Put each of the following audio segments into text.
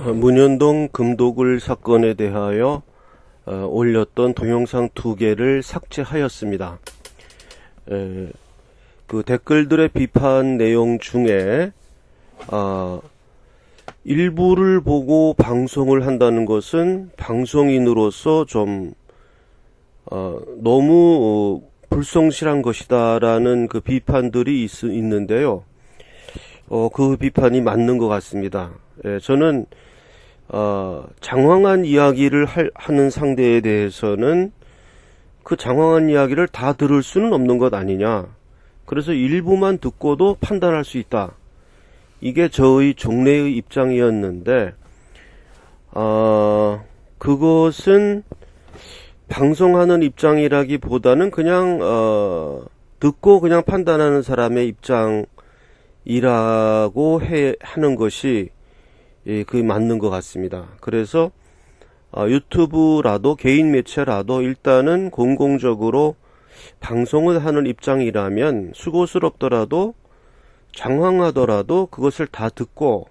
어, 문현동 금도굴 사건에 대하여 어, 올렸던 동영상 두 개를 삭제하였습니다. 에, 그 댓글들의 비판 내용 중에 아, 일부를 보고 방송을 한다는 것은 방송인으로서 좀 어, 너무 어, 불성실한 것이다라는 그 비판들이 있, 있는데요. 어, 그 비판이 맞는 것 같습니다. 예, 저는 어, 장황한 이야기를 할- 하는 상대에 대해서는 그 장황한 이야기를 다 들을 수는 없는 것 아니냐. 그래서 일부만 듣고도 판단할 수 있다. 이게 저의 종래의 입장이었는데, 어, 그것은 방송하는 입장이라기보다는 그냥, 어, 듣고 그냥 판단하는 사람의 입장이라고 해, 하는 것이 예, 그게 맞는 것 같습니다. 그래서 어, 유튜브라도 개인 매체라도 일단은 공공적으로 방송을 하는 입장이라면 수고스럽더라도 장황하더라도 그것을 다 듣고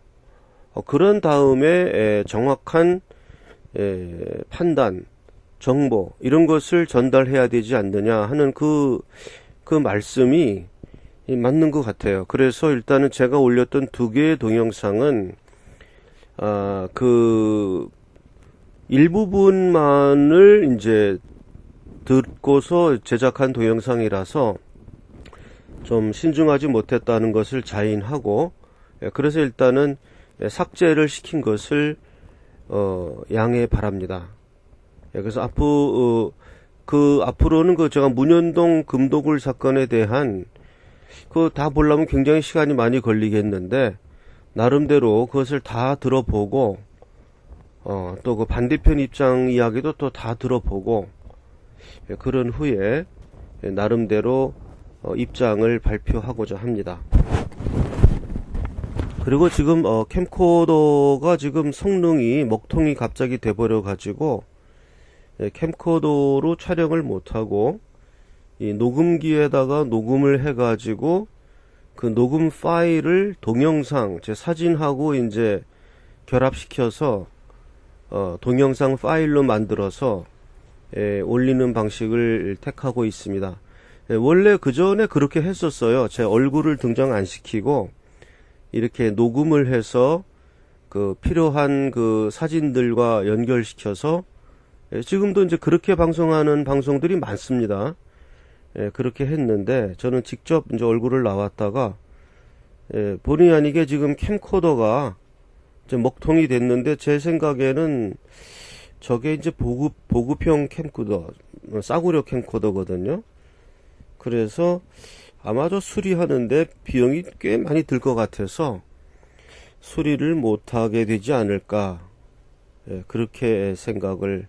어, 그런 다음에 에, 정확한 에, 판단, 정보 이런 것을 전달해야 되지 않느냐 하는 그, 그 말씀이 이, 맞는 것 같아요. 그래서 일단은 제가 올렸던 두 개의 동영상은 아, 그 일부분만을 이제 듣고서 제작한 동영상이라서 좀 신중하지 못했다는 것을 자인하고 예, 그래서 일단은 예, 삭제를 시킨 것을 어, 양해 바랍니다. 예, 그래서 앞으로 어, 그 앞으로는 그 제가 문현동 금도굴 사건에 대한 그 다 보려면 굉장히 시간이 많이 걸리겠는데 나름대로 그것을 다 들어보고 어, 또 그 반대편 입장 이야기도 또 다 들어보고 예, 그런 후에 예, 나름대로 어, 입장을 발표하고자 합니다. 그리고 지금 어, 캠코더가 지금 성능이 먹통이 갑자기 돼버려 가지고 예, 캠코더로 촬영을 못하고 이 녹음기에다가 녹음을 해가지고 그 녹음 파일을 동영상 제 사진하고 이제 결합시켜서 어, 동영상 파일로 만들어서 예, 올리는 방식을 택하고 있습니다. 예, 원래 그 전에 그렇게 했었어요. 제 얼굴을 등장 안 시키고 이렇게 녹음을 해서 그 필요한 그 사진들과 연결시켜서 예, 지금도 이제 그렇게 방송하는 방송들이 많습니다. 예, 그렇게 했는데 저는 직접 이제 얼굴을 나왔다가 예, 본의 아니게 지금 캠코더가 이제 먹통이 됐는데 제 생각에는 저게 이제 보급 보급형 캠코더 어, 싸구려 캠코더거든요. 그래서 아마 저 수리하는데 비용이 꽤 많이 들 것 같아서 수리를 못하게 되지 않을까 예, 그렇게 생각을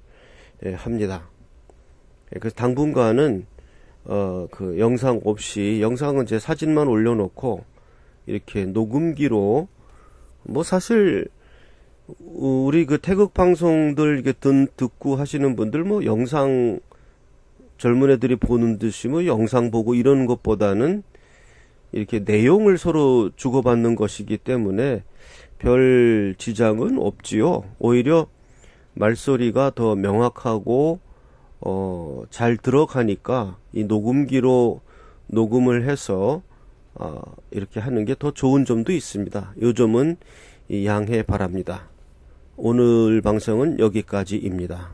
예, 합니다. 예, 그래서 당분간은 어, 그 영상 없이 영상은 제 사진만 올려놓고 이렇게 녹음기로 뭐 사실 우리 그 태극 방송들 이렇게 듣, 듣고 하시는 분들 뭐 영상 젊은 애들이 보는 듯이 뭐 영상 보고 이러는 것보다는 이렇게 내용을 서로 주고받는 것이기 때문에 별 지장은 없지요. 오히려 말소리가 더 명확하고 어, 잘 들어가니까 이 녹음기로 녹음을 해서 어, 이렇게 하는 게 더 좋은 점도 있습니다. 요 점은 이 양해 바랍니다. 오늘 방송은 여기까지입니다.